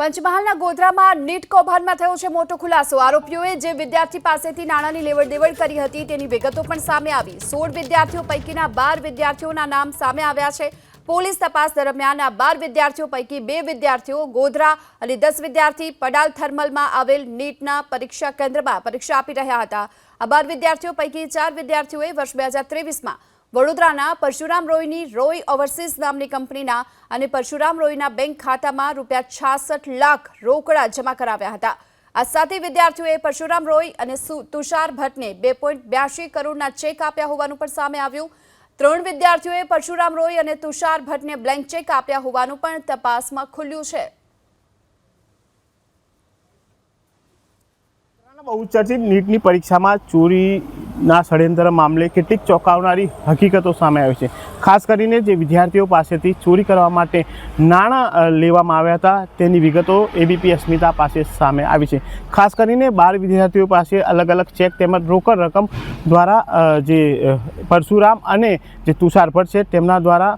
પંચમહાલના ગોધરામાં નીટ કૌભાંડમાં થયો છે મોટો ખુલાસો. આરોપીઓએ જે વિદ્યાર્થી પાસેથી નાણાંની લેવડ દેવડ કરી હતી તેની વિગતો પણ સામે આવી. સોળ વિદ્યાર્થીઓ પૈકીના બાર વિદ્યાર્થીઓના નામ સામે આવ્યા છે. પોલીસ તપાસ દરમિયાન આ બાર વિદ્યાર્થીઓ પૈકી બે વિદ્યાર્થીઓ ગોધરા અને દસ વિદ્યાર્થી પડાલ થર્મલમાં આવેલ નીટના પરીક્ષા કેન્દ્રમાં પરીક્ષા આપી રહ્યા હતા. આ બાર વિદ્યાર્થીઓ પૈકી ચાર વિદ્યાર્થીઓએ વર્ષ બે હજાર ત્રેવીસમાં વડોદરાના પરશુરામ રોયની રોય ઓવરસીઝ નામની કંપનીના અને પરશુરામ રોયના બેંક ખાતામાં રૂપિયા છાસઠ લાખ રોકડા જમા કરાવ્યા હતા. આ સાથે વિદ્યાર્થીઓએ પરશુરામ રોય અને તુષાર ભટ્ટને બે કરોડના ચેક આપ્યા હોવાનું પણ સામે આવ્યું. ત્રણ વિદ્યાર્થીઓએ પરશુરામ રોય અને તુષાર ભટ્ટને બ્લેન્ક ચેક આપ્યા હોવાનું પણ તપાસમાં ખુલ્યું છે. બહુચર્ચિત નીટની પરીક્ષામાં ચોરીના ષડયંત્ર મામલે કેટલીક ચોંકાવનારી હકીકતો સામે આવી છે. ખાસ કરીને જે વિદ્યાર્થીઓ પાસેથી ચોરી કરવા માટે નાણાં લેવામાં આવ્યા હતા, તેની વિગતો એબીપી અસ્મિતા પાસે સામે આવી છે. ખાસ કરીને બાર વિદ્યાર્થીઓ પાસે અલગ અલગ ચેક તેમજ રોકડ રકમ દ્વારા જે પરશુરામ અને જે તુષાર ભટ્ટ છે તેમના દ્વારા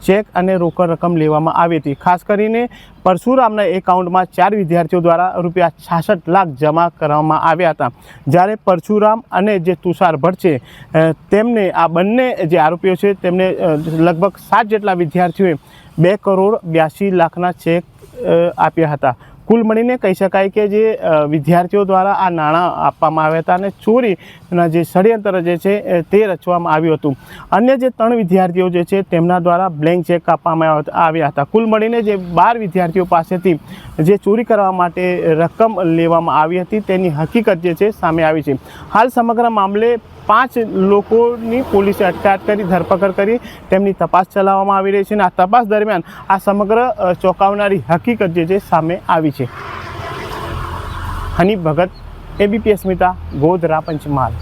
ચેક અને રોકડ રકમ લેવામાં આવી હતી. ખાસ કરીને પરશુરામના એકાઉન્ટમાં ચાર વિદ્યાર્થીઓ દ્વારા રૂપિયા છાસઠ લાખ જમા કરવામાં આવ્યા હતા. જ્યારે પરશુરામ અને જે તુષાર ભટ્ટ છે તેમને આ બંને જે આરોપીઓ છે તેમને લગભગ સાત જેટલા વિદ્યાર્થીઓએ બે કરોડ બ્યાસી લાખના ચેક આપ્યા હતા. કુલ મળીને કહી શકાય કે જે વિદ્યાર્થીઓ દ્વારા આ નાણાં આપવામાં આવ્યા હતા અને ચોરીના જે ષડયંત્ર જે છે તે રચવામાં આવ્યું હતું. અન્ય જે ત્રણ વિદ્યાર્થીઓ જે છે, તેમના દ્વારા બ્લેન્ક ચેક આપવામાં આવ- આવ્યા હતા. કુલ મળીને જે બાર વિદ્યાર્થીઓ પાસેથી જે ચોરી કરવા માટે રકમ લેવામાં આવી હતી, તેની હકીકત જે છે, સામે આવી છે. હાલ સમગ્ર મામલે પાંચ લોકોની પોલીસે અટકાયત કરી, ધરપકડ કરી, તેમની તપાસ ચલાવવામાં આવી રહી છે અને આ તપાસ દરમિયાન આ સમગ્ર ચોંકાવનારી હકીકત જે છે સામે આવી છે. હની ભગત, એબીપી અસ્મિતા, ગોધરા પંચમહાલ.